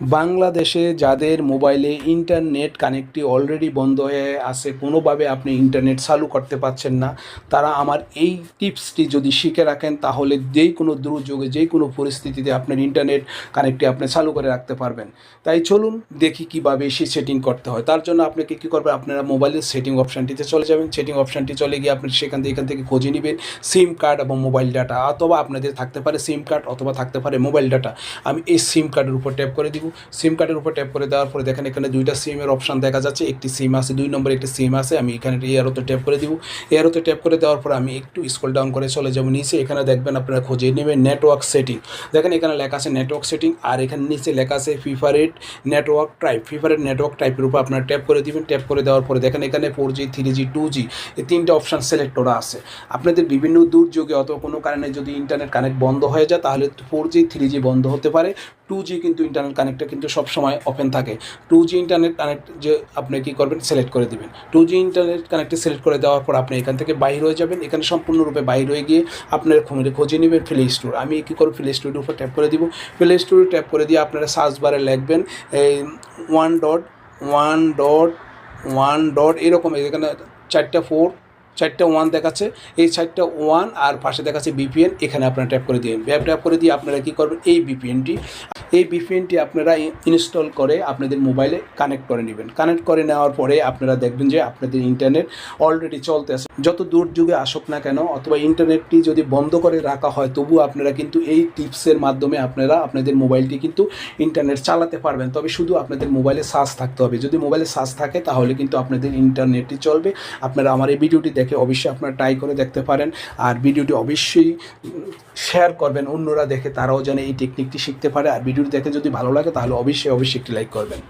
বাংলাদেশে যাদের মোবাইলে ইন্টারনেট কানেক্টটি অলরেডি বন্ধ হয়ে আছে, কোনোভাবে আপনি ইন্টারনেট চালু করতে পারছেন না, তারা আমার এই টিপসটি যদি শিখে রাখেন, তাহলে যেই কোনো দুর্যোগে যেই কোনো পরিস্থিতিতে আপনার ইন্টারনেট কানেক্টটি আপনি চালু করে রাখতে পারবেন। তাই চলুন দেখি কীভাবে সেই সেটিং করতে হয়। তার জন্য আপনাকে কী করবেন? আপনারা মোবাইলের সেটিং অপশানটিতে চলে যাবেন। সেটিং অপশানটি চলে গিয়ে আপনি সেখান থেকে, এখান থেকে খুঁজে নেবেন সিম কার্ড এবং মোবাইল ডাটা অথবা আপনাদের থাকতে পারে সিম কার্ড অথবা থাকতে পারে মোবাইল ডাটা আমি এই সিম কার্ডের উপর ট্যাপ করে দিব। সিম কার্ডের উপর ট্যাপ করে দেওয়ার পরে দেখেন এখানে দুইটা সিমের অপশান দেখা যাচ্ছে। একটি সিম আছে, দুই নম্বরে একটি সিম আছে, আমি এখানে এয়ারোতে ট্যাপ করে দিব। এয়ারোতে ট্যাপ করে দেওয়ার পর আমি একটু স্ক্রল ডাউন করে চলে যাব নিচে। এখানে দেখবেন আপনারা খুঁজে নেবেন নেটওয়ার্ক সেটিং দেখেন এখানে লেখা আছে নেটওয়ার্ক সেটিং আর এখানে নিচে লেখা আছে preferred network type preferred network টাইপের উপর আপনারা ট্যাপ করে দিবেন। ট্যাপ করে দেওয়ার পরে দেখেন এখানে four G three G two G এই তিনটে অপশান সিলেক্ট করা আছে। আপনাদের বিভিন্ন দুর্যোগে অথবা কোনো কারণে যদি ইন্টারনেট কানেক্ট বন্ধ হয়ে যায়, তাহলে ফোর জি থ্রি জি বন্ধ হতে পারে। টু জি কিন্তু ইন্টারনেট কানেক্টটা কিন্তু সবসময় ওপেন থাকে। টু জি ইন্টারনেট কানেক্ট যে আপনি কী করবেন? সিলেক্ট করে দিবেন। টু জি ইন্টারনেট কানেক্টে সিলেক্ট করে দেওয়ার পর আপনি এখান থেকে বাইর হয়ে যাবেন। এখানে সম্পূর্ণরূপে বাইর হয়ে গিয়ে আপনার খুঁজে খুঁজে নেবেন প্লে স্টোর আমি কী করব? প্লে স্টোরের উপর ট্যাপ করে দিব। প্লে স্টোরে ট্যাপ করে দিয়ে আপনারা সার্চ বারে লিখবেন, এই one dot one dot one dot এরকম এখানে চারটা ফোর চারটা ওয়ান দেখাচ্ছে। এই চারটা ওয়ান আর পাশে দেখাচ্ছে বিপিএন এখানে আপনারা ট্যাপ করে দিন ব্যাপ ট্যাপ করে দিয়ে আপনারা কী করবেন? এই বিপিএনটি এই বিপিএনটি আপনারা ইনস্টল করে আপনাদের মোবাইলে কানেক্ট করে নেবেন। কানেক্ট করে নেওয়ার পরে আপনারা দেখবেন যে আপনাদের ইন্টারনেট অলরেডি চলতে আছে। যত দুর্যোগে আসুক না কেন, অথবা ইন্টারনেটটি যদি বন্ধ করে রাখা হয় তবু আপনারা কিন্তু এই টিপসের মাধ্যমে আপনারা আপনাদের মোবাইলটি কিন্তু ইন্টারনেট চালাতে পারবেন। তবে শুধু আপনাদের মোবাইলে সার্চ থাকতে হবে। যদি মোবাইলে সার্চ থাকে, তাহলে কিন্তু আপনাদের ইন্টারনেটটি চলবে। আপনারা আমার এই ভিডিওটি দেখে অবশ্যই আপনারা ট্রাই করে দেখতে পারেন। আর ভিডিওটি অবশ্যই শেয়ার করবেন অন্যরা দেখে, তারাও যেন এই টেকনিকটি শিখতে পারে। আর ভিডিওটি দেখতে যদি ভালো লাগে তাহলে অবশ্যই অবশ্যই একটি লাইক করবেন।